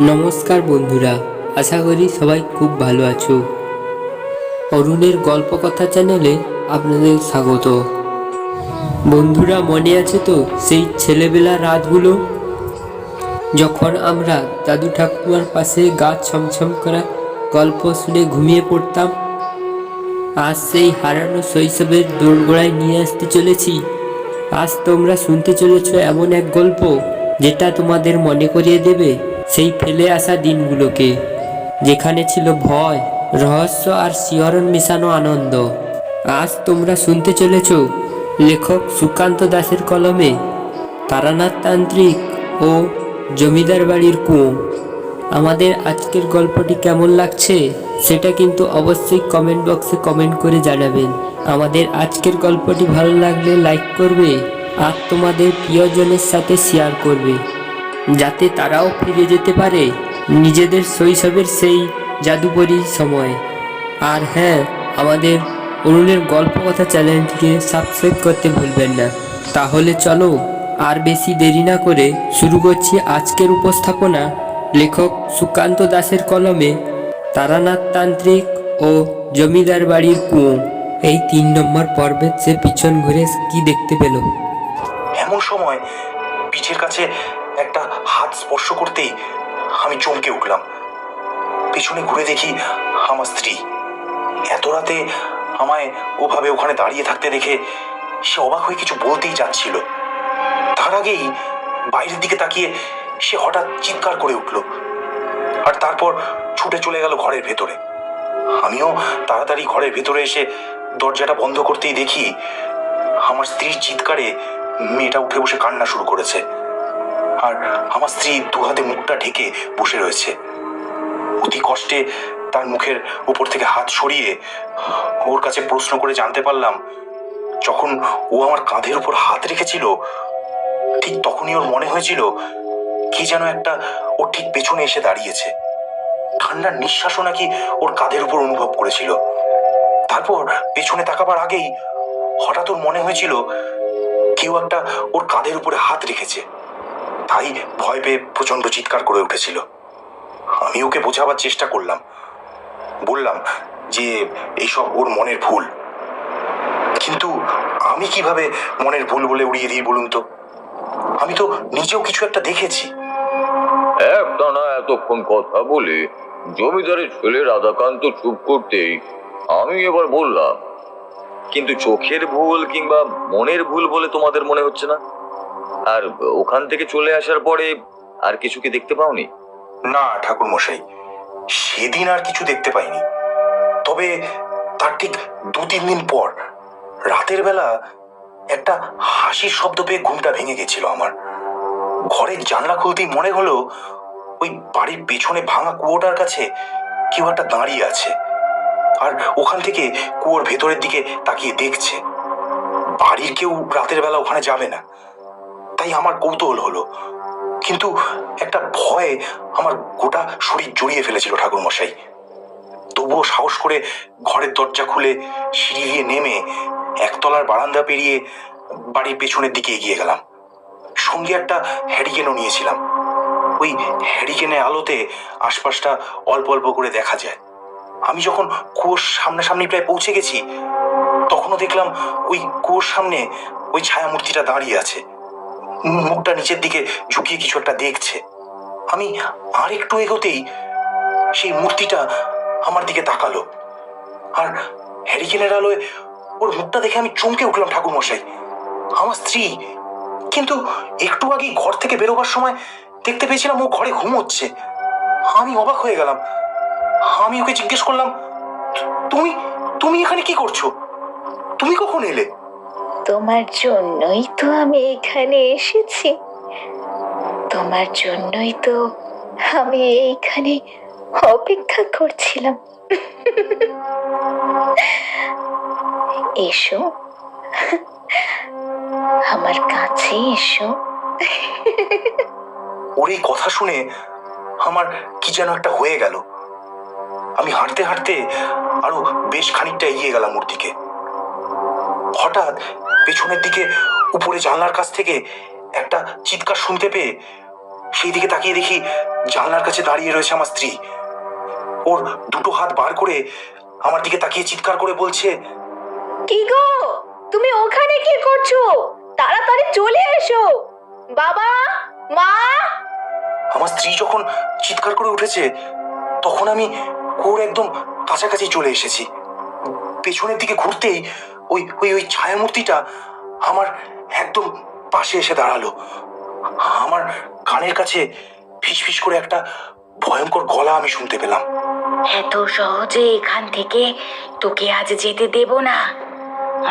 নমস্কার বন্ধুরা, আশা করি সবাই খুব ভালো আছো। অরুণের গল্প কথা চ্যানেলে আপনাদের স্বাগত। বন্ধুরা, মনে আছে তো সেই ছেলেবেলা রাতগুলো? যখন আমরা দাদু ঠাকুমার পাশে গাছ ছমছম করা গল্প শুনে ঘুমিয়ে পড়তাম, আজ সেই হারানো শৈশবের দোরগোড়ায় নিয়ে আসতে চলেছি। আজ তোমরা শুনতে চলেছ এমন এক গল্প যেটা তোমাদের মনে করিয়ে দেবে। সেই ফেলে আসা দিনগুলোকে, যেখানে ছিল ভয়, রহস্য আর শিহরণ মেশানো আনন্দ। আজ তোমরা শুনতে চলেছ, লেখক সুকান্ত দাসের কলমে, তারানাথ তান্ত্রিক ও জমিদার বাড়ির কুয়ো। আমাদের আজকের গল্পটি কেমন লাগছে, সেটা কিন্তু অবশ্যই কমেন্ট বক্সে কমেন্ট করে জানাবেন। আমাদের আজকের গল্পটি ভালো লাগলে লাইক করবে, আর তোমাদের প্রিয়জনের সাথে শেয়ার করবে। যাতে তারাও ফিরে যেতে পারে। নিজেদের শৈশবের সেই জাদুকরী সময়। আর হ্যাঁ আমাদের অরুণের গল্প কথা চ্যানেলটিকে সাবস্ক্রাইব করতে ভুলবেন না। তাহলে চলো, আর বেশি দেরি না করে শুরু করছি আজকের উপস্থাপনা। লেখক সুকান্ত দাসের কলমে, তারানাথ তান্ত্রিক ও জমিদার বাড়ির কুয়ো। এই তিন নম্বর পর্বে সে পিছন ঘুরে কি দেখতে পেল? এমন সময় পিঠের কাছে স্পর্শ করতেই আমি চমকে উঠলাম। পেছনে ঘুরে দেখি আমার স্ত্রী। এত রাতে আমায় ওভাবে ওখানে দাঁড়িয়ে থাকতে দেখে সে অবাক হয়ে কিছু বলতেই যাচ্ছিল তার আগেই বাইরের দিকে তাকিয়ে সে হঠাৎ চিৎকার করে উঠল আর তারপর ছুটে চলে গেল ঘরের ভেতরে। আমিও তাড়াতাড়ি ঘরের ভেতরে এসে দরজাটা বন্ধ করতেই দেখি আমার স্ত্রীর চিৎকারে মেয়েটা উঠে বসে কান্না শুরু করেছে। আর আমার স্ত্রী দু হাতে মুখটা ঢেকে বসে রয়েছে। অতি কষ্টে তার মুখের উপর থেকে হাত সরিয়ে ওর কাছে প্রশ্ন করে জানতে পারলাম, যখন ও আমার কাঁধের উপর হাত রেখেছিল, ঠিক তখনই ওর মনে হয়েছিল কি যেন একটা ওর ঠিক পেছনে এসে দাঁড়িয়েছে। ঠান্ডার নিঃশ্বাসও নাকি ওর কাঁধের উপর অনুভব করেছিল। তারপর পেছনে তাকাবার আগেই হঠাৎ ওর মনে হয়েছিল কেউ একটা ওর কাঁধের উপরে হাত রেখেছে। তাই ভয় পেয়ে প্রচণ্ড চিৎকার করে উঠেছিল। আমি ওকে বোঝাবার চেষ্টা করলাম। বললাম যে, এইসব ওর মনের ভুল। কিন্তু আমি কীভাবে মনের ভুল বলে উড়িয়ে দিই বলুন তো? আমি তো নিজেও কিছু একটা দেখেছি। একটানা এতক্ষণ কথা বলে জমিদারের ছেলে রাধাকান্ত চুপ করতেই আমি এবার বললাম, কিন্তু চোখের ভুল কিংবা মনের ভুল বলে তোমাদের মনে হচ্ছে না? আর ওখান থেকে চলে আসার পরে আর কিছু কি দেখতে পাওনি? না ঠাকুর মশাই সেদিন আর কিছু দেখতে পাইনি। তবে তার ঠিক দু তিন দিন পর, রাতের বেলা একটা হাসির শব্দ পেয়ে ঘুমটা ভেঙে গেছিল আমার। ঘরের জানলা খুলতেই মনে হলো ওই বাড়ির পেছনে ভাঙা কুয়োটার কাছে কেউ একটা দাঁড়িয়ে আছে। আর ওখান থেকে কুয়োর ভেতরের দিকে তাকিয়ে দেখছে। বাড়ির কেউ রাতের বেলা ওখানে যাবে না। তাই আমার কৌতূহল হলো। কিন্তু একটা ভয়ে আমার গোটা শরীর জড়িয়ে ফেলেছিল ঠাকুর মশাই তবুও সাহস করে ঘরের দরজা খুলে সিঁড়ি দিয়ে নেমে একতলার বারান্দা পেরিয়ে বাড়ির পেছনের দিকে এগিয়ে গেলাম। সঙ্গে একটা হ্যারিকেনও নিয়েছিলাম। ওই হ্যারিকেনের আলোতে আশপাশটা অল্প অল্প করে দেখা যায়। আমি যখন কুয়োর সামনাসামনি প্রায় পৌঁছে গেছি, তখনও দেখলাম ওই কুয়োর সামনে ওই ছায়ামূর্তিটা দাঁড়িয়ে আছে। মুখটা নিচের দিকে ঝুঁকিয়ে কিছু একটা দেখছে। আমি আর একটু এগোতেই সেই মূর্তিটা আমার দিকে তাকালো। আর হ্যারিকেনের আলোয় ওর মুখটা দেখে আমি চমকে উঠলাম ঠাকুর মশাই আমার স্ত্রী, কিন্তু একটু আগেই ঘর থেকে বেরোবার সময় দেখতে পেয়েছিলাম ও ঘরে ঘুমোচ্ছে। আমি অবাক হয়ে গেলাম। আমি ওকে জিজ্ঞেস করলাম তুমি তুমি এখানে কি করছ? তুমি কখন এলে? তোমার জন্যই তো আমি এখানে এসেছি। তোমার জন্যই তো আমি এইখানে অপেক্ষা করছিলাম। এসো। আমার কাছে এসো। ওর এই কথা শুনে আমার কি যেন একটা হয়ে গেল। আমি হাঁটতে হাঁটতে আরও বেশ খানিকটা এগিয়ে গেলাম ওর দিকে। হঠাৎ পেছনের দিকে উপরে জানলার কাছ থেকে একটা চিৎকার শুনতে পেয়ে সেই দিকে তাকিয়ে দেখি জানলার কাছে দাঁড়িয়ে রয়েছে আমার স্ত্রী। ওর দুটো হাত বার করে আমার দিকে তাকিয়ে চিৎকার করে বলছে কি গো? তুমি ওখানে কি করছ? তাড়াতাড়ি চলে এসো। বাবা মা। আমার স্ত্রী যখন চিৎকার করে উঠেছে তখন আমি কুয়োর একদম কাছাকাছি চলে এসেছি। পেছনের দিকে ঘুরতেই ওই ওই ওই ছায়ামূর্তিটা আমার একদম পাশে এসে দাঁড়াল। আমার কানের কাছে ফিসফিস করে একটা ভয়ঙ্কর গলা আমি শুনতে পেলাম। এত সহজে এখান থেকে তোকে আজ যেতে দেব না।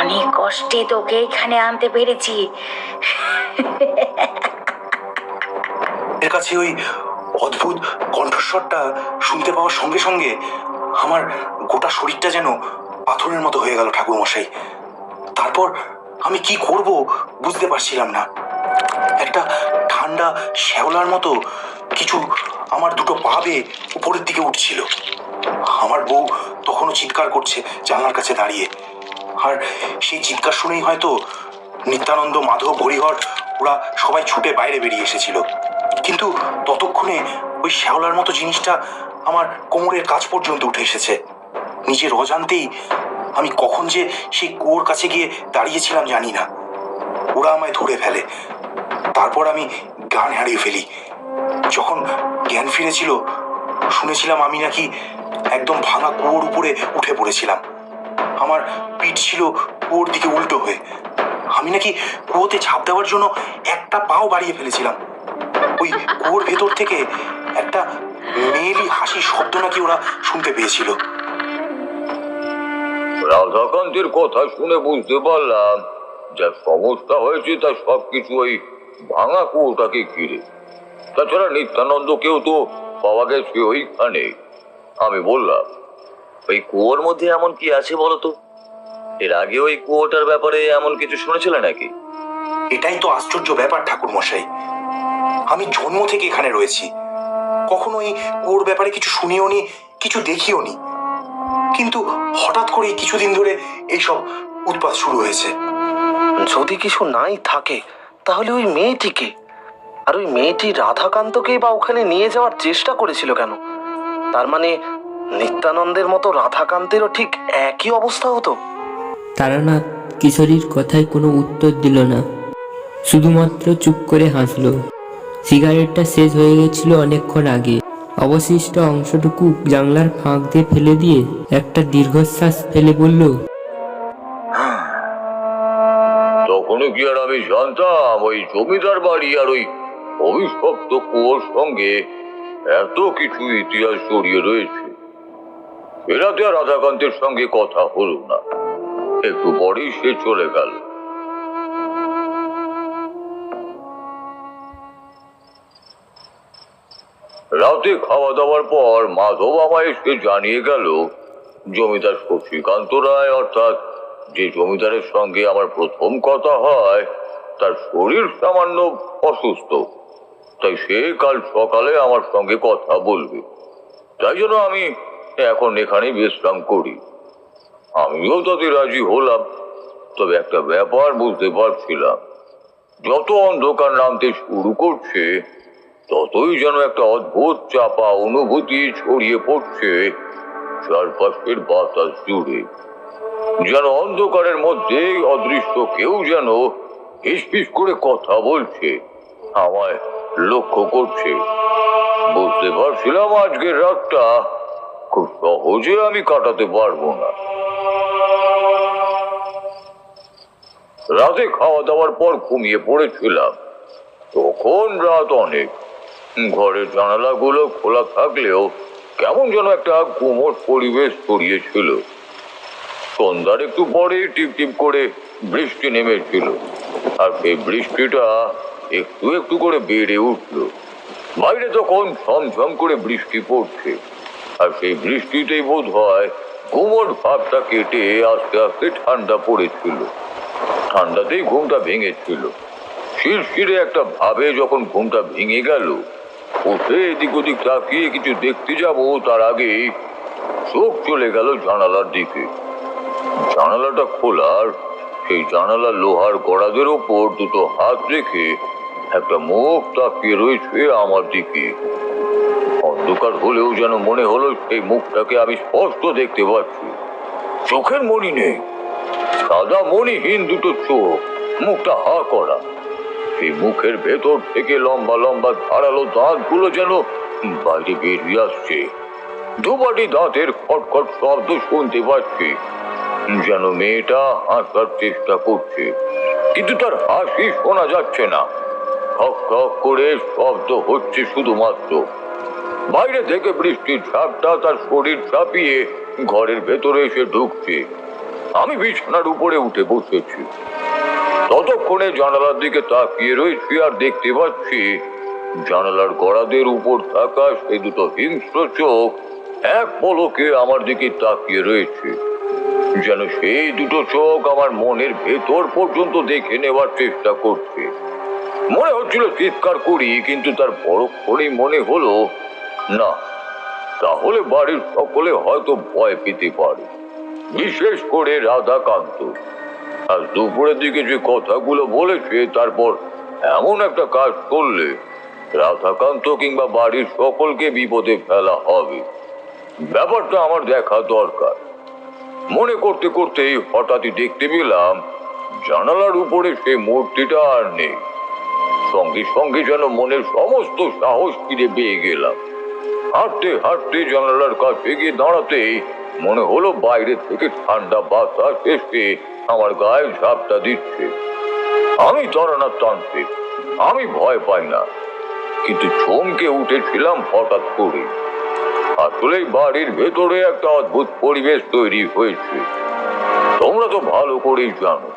অনেক কষ্টে তোকে এখানে আনতে পেরেছি। এর কাছে ওই অদ্ভুত কণ্ঠস্বরটা শুনতে পাওয়ার সঙ্গে সঙ্গে আমার গোটা শরীরটা যেন পাথরের মতো হয়ে গেল ঠাকুর মশাই তারপর আমি কি করব বুঝতে পারছিলাম না। একটা ঠান্ডা শ্যাওলার মতো কিছু আমার দুটো পা বেয়ে উপরের দিকে উঠছিল। আমার বউ তখনও চিৎকার করছে জানলার কাছে দাঁড়িয়ে। আর সেই চিৎকার শুনেই হয়তো নিত্যানন্দ, মাধব, হরিহর ওরা সবাই ছুটে বাইরে বেরিয়ে এসেছিল। কিন্তু ততক্ষণে ওই শ্যাওলার মতো জিনিসটা আমার কোমরের কাছ পর্যন্ত উঠে এসেছে। নিজের অজান্তেই আমি কখন যে সেই কুয়োর কাছে গিয়ে দাঁড়িয়েছিলাম জানি না। ওরা আমায় ধরে ফেলে। তারপর আমি জ্ঞান হারিয়ে ফেলি। যখন জ্ঞান ফিরেছিল, শুনেছিলাম আমি নাকি একদম ভাঙা কুয়োর উপরে উঠে পড়েছিলাম। আমার পিঠ ছিল কুয়োর দিকে উল্টো হয়ে। আমি নাকি কুয়োতে ঝাঁপ দেওয়ার জন্য একটা পাও বাড়িয়ে ফেলেছিলাম। ওই কুয়োর ভেতর থেকে একটা মেয়েলি হাসির শব্দ নাকি ওরা শুনতে পেয়েছিল। রাধাকান্তের কথা শুনে বুঝতে পারলাম যা সমস্যা হয়েছে, তা সবকিছু ওই ভাঙা কুয়োটাকে ঘিরে। তাছাড়া নিত্যানন্দকেও তো পাওয়া গেছে ওইখানে। আমি বললাম, ওই কুয়োর মধ্যে এমন কি আছে বলতো? এর আগে ওই কুয়োটার ব্যাপারে এমন কিছু শুনেছিলে নাকি? এটাই তো আশ্চর্য ব্যাপার ঠাকুর মশাই আমি জন্ম থেকে এখানে রয়েছি। কখনো এই কুয়োর ব্যাপারে কিছু শুনিও নি কিছু দেখিও নি কিন্তু হঠাৎ করে কিছুদিন ধরে এইসব উৎপাত শুরু হয়েছে। যদি কিছু নাই থাকে তাহলে ওই মেয়েটিকে। আর ওই মেয়েটি রাধাকান্তকেই বা ওখানে নিয়ে যাওয়ার চেষ্টা করেছিল কেন? তার মানে নিত্যানন্দের মতো রাধাকান্তেরও ঠিক একই অবস্থা হতো? তারানাথ কিশোরীর কথায় কোনো উত্তর দিল না। শুধুমাত্র চুপ করে হাসলো। সিগারেটটা শেষ হয়ে গেছিল অনেকক্ষণ আগে। অবশিষ্ট অংশটুকু জানলার ফাঁক দিয়ে ফেলে দিয়ে একটা দীর্ঘশ্বাস ফেলে বলল, তখনও কি আর আমি জানতাম ওই জমিদার বাড়ি আর ওই অভিশপ্ত কুয়োর সঙ্গে এত কিছু ইতিহাস জড়িয়ে রয়েছে? আর রাধাকান্তের সঙ্গে কথা হলো না। একটু পরেই সে চলে গেল। রাতে খাওয়া দাওয়ার পর মাধব আমায় এসে জানিয়ে গেল, জমিদার শশীকান্ত রায়, অর্থাৎ যে জমিদারের সঙ্গে আমার প্রথম কথা হয়, তার শরীর সামান্য অসুস্থ। তাই সে কাল সকালে আমার সঙ্গে কথা বলবে। তাই জন্য আমি এখন এখানে বিশ্রাম করি। আমিও তাতে রাজি হলাম, তবে একটা ব্যাপার বুঝতে পারছিলাম। যত অন্ধকার নামতে শুরু করছে ততই যেন একটা অদ্ভুত চাপা অনুভূতি ছড়িয়ে পড়ছে, চারপাশের বাতাস জুড়ে, যেন অন্ধকারের মধ্যে অদৃশ্য কেউ যেন হিসপিস করে কথা বলছে, আমায় লক্ষ্য করছে। বুঝতে পারছিলাম আজকের রাতটা খুব সহজে আমি কাটাতে পারব না। রাতে খাওয়া দাওয়ার পর ঘুমিয়ে পড়েছিলাম। তখন রাত অনেক। ঘরের জানালাগুলো খোলা থাকলেও কেমন যেন একটা গুমট পরিবেশ ছড়িয়েছিল। সন্ধ্যার একটু পরে টিপ টিপ করে বৃষ্টি নেমেছিল আর সেই বৃষ্টিটা একটু একটু করে বেড়ে উঠল। বাইরে তখন ঝমঝম করে বৃষ্টি পড়ছে আর সেই বৃষ্টিতেই বোধ হয় গুমট ভাবটা কেটে আস্তে আস্তে ঠান্ডা পড়েছিল। ঠান্ডাতেই ঘুমটা ভেঙেছিল। শিরশিরে একটা ভাবে যখন ঘুমটা ভেঙে গেল এদিক ওদিক তাকিয়ে কিছু দেখতে যাব, তার আগে চোখ চলে গেল জানালার দিকে। জানালাটা খোলার সেই জানালা লোহার গড়াদের ওপর দুটো হাত রেখে একটা মুখ তাকিয়ে রয়েছে আমার দিকে। অন্ধকার হলেও যেন মনে হলো সেই মুখটাকে আমি স্পষ্ট দেখতে পাচ্ছি। চোখের মনি নেই, সাদা মণিহীন দুটো চোখ, মুখটা হা করা। সেই মুখের ভেতর থেকে লম্বা লম্বা ধারালো দাঁতগুলো যেন বাইরে বেরিয়ে আসছে। দুবাটি দাঁতের খটখট শব্দ শুনতে পাচ্ছি, যেন মেয়েটা হাসার চেষ্টা করছে, কিন্তু তার হাসি শোনা যাচ্ছে না। খক খক করে শব্দ হচ্ছে শুধুমাত্র। বাইরে থেকে বৃষ্টির ঝাপটা তার শরীর চাপিয়ে ঘরের ভেতরে এসে ঢুকছে। আমি বিছানার উপরে উঠে বসেছি। ততক্ষণে জানালার দিকে তাকিয়ে রয়েছি আর দেখতে পাচ্ছি জানালার গড়াদের উপর থাকা সেই দুটো হিংস্র চোখ এক পলকে আমার দিকে তাকিয়ে রয়েছে। যেন সেই দুটো চোখ আমার মনের ভেতর পর্যন্ত দেখে নেওয়ার চেষ্টা করছে। মনে হচ্ছিল চিৎকার করি, কিন্তু তার পরক্ষণেই মনে হলো, না, তাহলে বাড়ির সকলে হয়তো ভয় পেতে পারে। বিশেষ করে রাধাকান্ত। আর দুপুরের দিকে যে কথাগুলো বলেছে, তারপর এমন একটা কাজ করলে রাধাকান্ত কিংবা বাড়ির সকলকে বিপদে ফেলা হবে। ব্যাপারটা আমার দেখা দরকার। মনে করতে করতেই হঠাৎই দেখতে পেলাম, জানালার উপরে সে মূর্তিটা আর নেই। সঙ্গে সঙ্গে যেন মনের সমস্ত সাহস ফিরে পেয়ে গেলাম। হাঁটতে হাঁটতে জানালার কাছে গিয়ে দাঁড়াতেই মনে হলো বাইরে থেকে ঠান্ডা বাতাস এসে আমার গায়ে ঝাপটা দিচ্ছে। আমি তান্ত্রিক আমি ভয় পাই না, কিন্তু চমকে উঠেছিলাম হঠাৎ করে। আসলে বাড়ির ভেতরে একটা অদ্ভুত পরিবেশ তৈরি হয়েছে। তোমরা তো ভালো করেই জানো,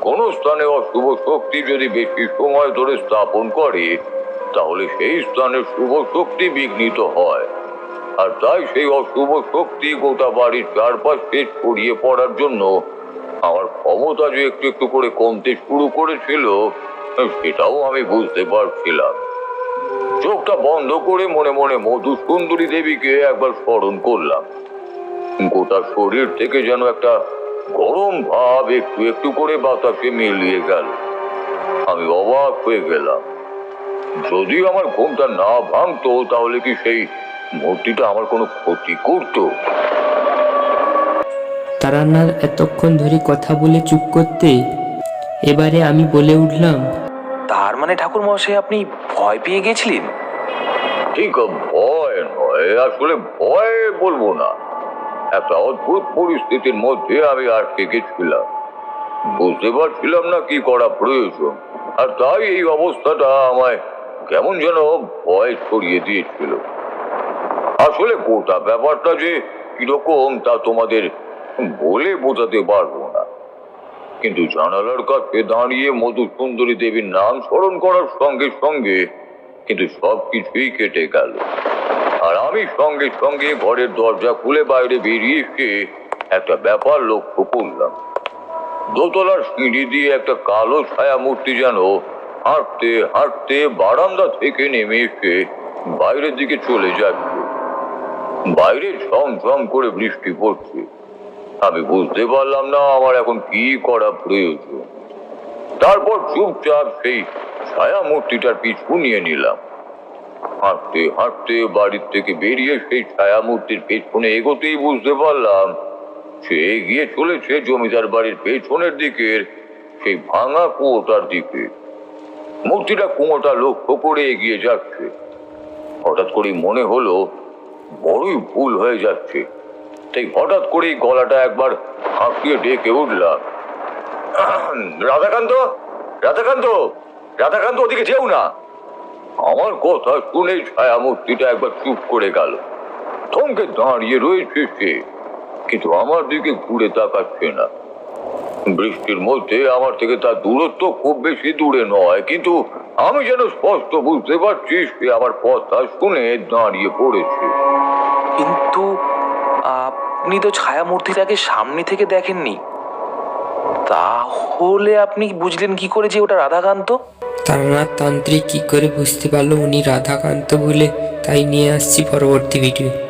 কোন স্থানে অশুভ শক্তি যদি বেশি সময় ধরে স্থাপন করে, তাহলে সেই স্থানে শুভ শক্তি বিঘ্নিত হয়। আর তাই সেই অশুভ শক্তি গোটা বাড়ির চারপাশ চারপাশে ছড়িয়ে পড়ার জন্য আমার ক্ষমতা যে একটু একটু করে কমতে শুরু করেছিল, সেটাও আমি বুঝতে পারছিলাম। চোখটা বন্ধ করে মনে মনে মধু সুন্দরী দেবীকে একবার স্মরণ করলাম। গোটা শরীর থেকে যেন একটা গরম ভাব একটু একটু করে বাতাসে মিলিয়ে গেল। আমি অবাক হয়ে গেলাম। যদি আমার ঘুমটা না ভাঙতো, তাহলে কি সেই মূর্তিটা আমার কোনো ক্ষতি করতো। তারান্নার এতক্ষণ ধরে কথা বলে চুপ করতে এবারে আমি বলে উঠলাম তার মানে ঠাকুর মশাই আপনি ভয় পেয়ে গেছিলেন? ঠিক ভয় নয় আসলে ভয় বলব না। একটা অদ্ভুত পরিস্থিতির মধ্যে আমি আটকে গেছিলাম বুঝতে পারছিলাম না কি করা প্রয়োজন। আর তাই এই অবস্থাটা আমায় কেমন যেন ভয় ছড়িয়ে দিয়েছিল। আসলে গোটা ব্যাপারটা যে কীরকম তা তোমাদের বলে বোঝাতে পারব না। কিন্তু জানালার কাছে দাঁড়িয়ে মধু সুন্দরী দেবীর নাম স্মরণ করার সঙ্গে সঙ্গে কিন্তু সব কিছুই কেটে গেল। আর আমি সঙ্গে সঙ্গে ঘরের দরজা খুলে বাইরে বেরিয়ে এসে একটা ব্যাপার লক্ষ্য করলাম। দোতলার সিঁড়ি দিয়ে একটা কালো ছায়া মূর্তি যেন হাঁটতে হাঁটতে বারান্দা থেকে নেমে এসে বাইরের দিকে চলে যাচ্ছে বাইরে ঝমঝম করে বৃষ্টি পড়ছে। আমি বুঝতে পারলাম না আমার এখন কি করা প্রয়োজন। তারপর চুপচাপ সেই ছায়া মূর্তিটার পিছু নিয়ে নিলাম। হাঁটতে হাঁটতে বাড়ির থেকে বেরিয়ে সেই ছায়া মূর্তির পেছনে এগোতেই বুঝতে পারলাম, সে এগিয়ে চলেছে জমিদার বাড়ির পেছনের দিকের সেই ভাঙা কুয়োটার দিকে। মূর্তিটা কুয়োটা লক্ষ্য করে এগিয়ে যাচ্ছে। হঠাৎ করে মনে হলো বড়ই ভুল হয়ে যাচ্ছে। তাই হঠাৎ করেই গলাটা একবার হাঁকিয়ে ডেকে উঠলাম। রাধাকান্ত রাধাকান্ত রাধাকান্ত ওদিকে যেও না। আমার কথা শুনে ছায়া মূর্তিটা একবার চুপ করে গেল। থমকে দাঁড়িয়ে রয়েছে সে, কিন্তু আমার দিকে ঘুরে তাকাচ্ছে না। বৃষ্টির মধ্যে আমার থেকে তার দূরত্ব খুব বেশি দূরে নয়, কিন্তু আমি যেন স্পষ্ট বুঝতে পারছি সে আমার কথা শুনে দাঁড়িয়ে পড়েছে। কিন্তু আপনি তো ছায়া মূর্তিটাকে সামনে থেকে দেখেননি। তাহলে আপনি বুঝলেন কি করে যে ওটা রাধাকান্ত? তারানাথ তান্ত্রিক কি করে বুঝতে পারল উনি রাধাকান্ত বলে তাই নিয়ে আসছি পরবর্তী ভিডিও